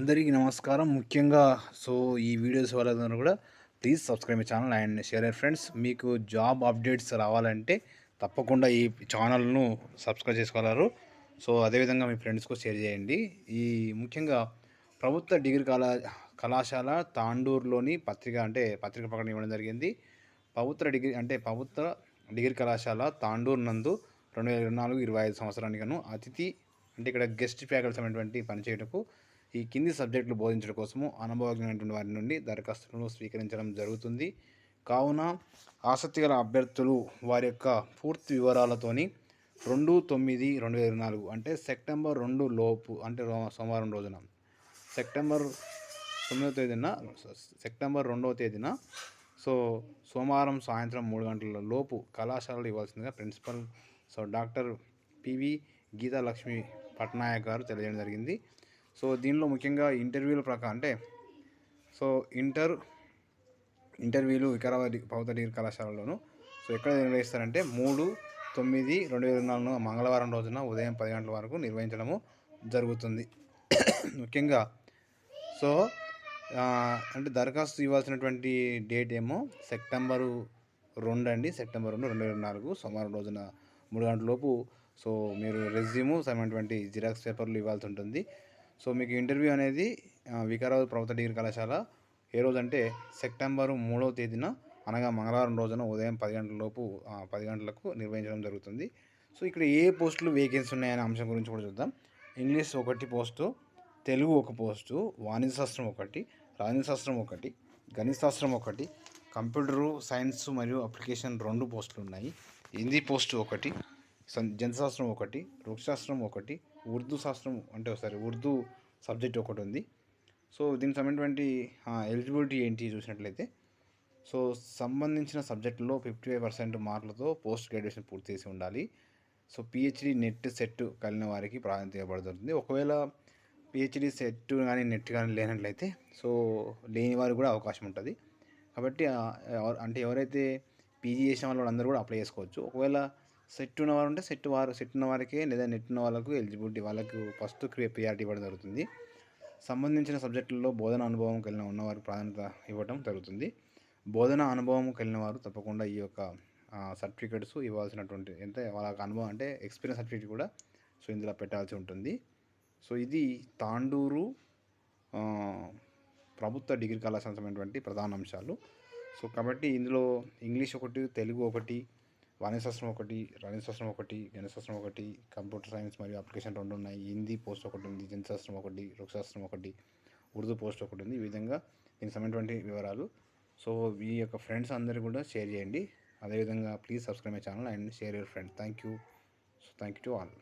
అందరికీ నమస్కారం. ముఖ్యంగా సో ఈ వీడియోస్ వాళ్ళందరూ కూడా please subscribe channel and share friends మీకు జాబ్ అప్డేట్స్ రావాలంటే తప్పకుండా ఈ ఛానల్ను సబ్స్క్రైబ్ చేసుకోగలరు సో అదేవిధంగా మీ ఫ్రెండ్స్కు షేర్ చేయండి. ఈ ముఖ్యంగా ప్రభుత్వ డిగ్రీ కళా కళాశాల తాండూరులోని పత్రిక అంటే పత్రిక ప్రకటన ఇవ్వడం జరిగింది. ప్రభుత్వ డిగ్రీ అంటే ప్రభుత్వ డిగ్రీ కళాశాల తాండూరు నందు రెండు వేల ఇరవై నాలుగు ఇరవై ఐదు సంవత్సరానికి అతిథి అంటే ఇక్కడ గెస్ట్ ఫ్యాకల్స్ అనేటువంటి పనిచేయటకు ఈ కింది సబ్జెక్టులు బోధించడం కోసము అనుభవజ్ఞమైనటువంటి వారి నుండి దరఖాస్తులను స్వీకరించడం జరుగుతుంది. కావున ఆసక్తి గల అభ్యర్థులు వారి యొక్క పూర్తి వివరాలతోని రెండు తొమ్మిది రెండు వేల ఇరవై నాలుగు అంటే సెప్టెంబర్ రెండు లోపు అంటే సోమవారం రోజున సెప్టెంబర్ తొమ్మిదవ తేదీన సెప్టెంబర్ రెండవ తేదీన సో సోమవారం సాయంత్రం మూడు గంటల లోపు కళాశాలలు ఇవ్వాల్సిందిగా principal so doctor PV Geetalakshmi Patnaik garu తెలియజేయడం జరిగింది. సో దీనిలో ముఖ్యంగా ఇంటర్వ్యూల ప్రకారం అంటే సో ఇంటర్ ఇంటర్వ్యూలు వికారాబాద్ డి- ప్రభుత్వ డిగ్రీ కళాశాలలోను సో ఎక్కడ నిర్వహిస్తారంటే మూడు తొమ్మిది రెండు వేల నాలుగు మంగళవారం రోజున ఉదయం పది గంటల వరకు నిర్వహించడము జరుగుతుంది. ముఖ్యంగా సో అంటే దరఖాస్తు ఇవ్వాల్సినటువంటి డేట్ ఏమో సెప్టెంబరు రెండు అండి. సెప్టెంబర్ రెండు రెండు వేల నాలుగు సోమవారం రోజున మూడు గంటల లోపు సో మీరు రెజ్యూము సమైనటువంటి జిరాక్స్ పేపర్లు ఇవ్వాల్సి ఉంటుంది. సో మీకు ఇంటర్వ్యూ అనేది వికారాబాద్ ప్రభుత్వ డిగ్రీ కళాశాల ఏ రోజు అంటే సెప్టెంబరు మూడవ తేదీన అనగా మంగళవారం రోజున ఉదయం పది గంటల లోపు పది గంటలకు నిర్వహించడం జరుగుతుంది. సో ఇక్కడ ఏ పోస్టులు వేకెన్సీ ఉన్నాయనే అంశం గురించి కూడా చూద్దాం. ఇంగ్లీష్ ఒకటి పోస్టు తెలుగు ఒక పోస్టు వాణిజ్య శాస్త్రం ఒకటి రాజనీతిశాస్త్రం ఒకటి గణిత శాస్త్రం ఒకటి కంప్యూటరు సైన్స్ మరియు అప్లికేషన్ రెండు పోస్టులు ఉన్నాయి. హిందీ పోస్ట్ ఒకటి సం- ఒకటి వృక్షశాస్త్రం ఒకటి ఉర్దూ శాస్త్రం అంటే ఒకసారి ఉర్దూ సబ్జెక్ట్ ఒకటి ఉంది. సో దీనికి సంబంధించినటువంటి ఎలిజిబిలిటీ ఏంటి చూసినట్లయితే సో సంబంధించిన సబ్జెక్టులో ఫిఫ్టీ ఫైవ్ పర్సెంట్ మార్కులతో పోస్ట్ గ్రాడ్యుయేషన్ పూర్తి చేసి ఉండాలి. సో పిహెచ్డి నెట్ సెట్ కలిగిన వారికి ప్రాధాన్యత ఇవ్వబడుతుంది. ఒకవేళ పిహెచ్డి సెట్ కానీ నెట్ కానీ లేనట్లయితే సో లేని వారికి కూడా అవకాశం ఉంటుంది. కాబట్టి అంటే ఎవరైతే పీజీ చేసిన వాళ్ళు అందరూ కూడా అప్లై చేసుకోవచ్చు. ఒకవేళ సెట్ ఉన్నవారు ఉంటే సెట్ వారు సెట్ ఉన్న వారికే లేదా నెట్ ఉన్న వాళ్ళకు ఎలిజిబిలిటీ వాళ్ళకు ఫస్ట్ ప్రియారిటీ ఇవ్వడం జరుగుతుంది. సంబంధించిన సబ్జెక్టుల్లో బోధన అనుభవం కలిగిన ఉన్నవారికి ప్రాధాన్యత ఇవ్వడం జరుగుతుంది. బోధన అనుభవం కలిగిన వారు తప్పకుండా ఈ యొక్క సర్టిఫికెట్స్ ఇవ్వాల్సినటువంటి ఎంత వాళ్ళకి అనుభవం అంటే ఎక్స్పీరియన్స్ సర్టిఫికేట్ కూడా సో ఇందులో పెట్టాల్సి ఉంటుంది. సో ఇది తాండూరు ప్రభుత్వ డిగ్రీ కళాశాల సంబంధించినటువంటి ప్రధాన అంశాలు. సో కాబట్టి ఇందులో ఇంగ్లీష్ ఒకటి తెలుగు ఒకటి వాణిశాస్త్రం ఒకటి శాస్త్రం ఒకటి గణశాస్త్రం ఒకటి కంప్యూటర్ సైన్స్ మరియు అప్లికేషన్ రెండు ఉన్నాయి హిందీ పోస్ట్ ఒకటి ఉంది జనశాస్త్రం ఒకటి వృక్షశాస్త్రం ఒకటి ఉర్దూ పోస్ట్ ఒకటి ఉంది ఈ విధంగా దీనికి సంబంధించిన వివరాలు. సో ఈ యొక్క ఫ్రెండ్స్ అందరూ కూడా షేర్ చేయండి. అదేవిధంగా please subscribe my channel and share your friend thank you. So thank you to all.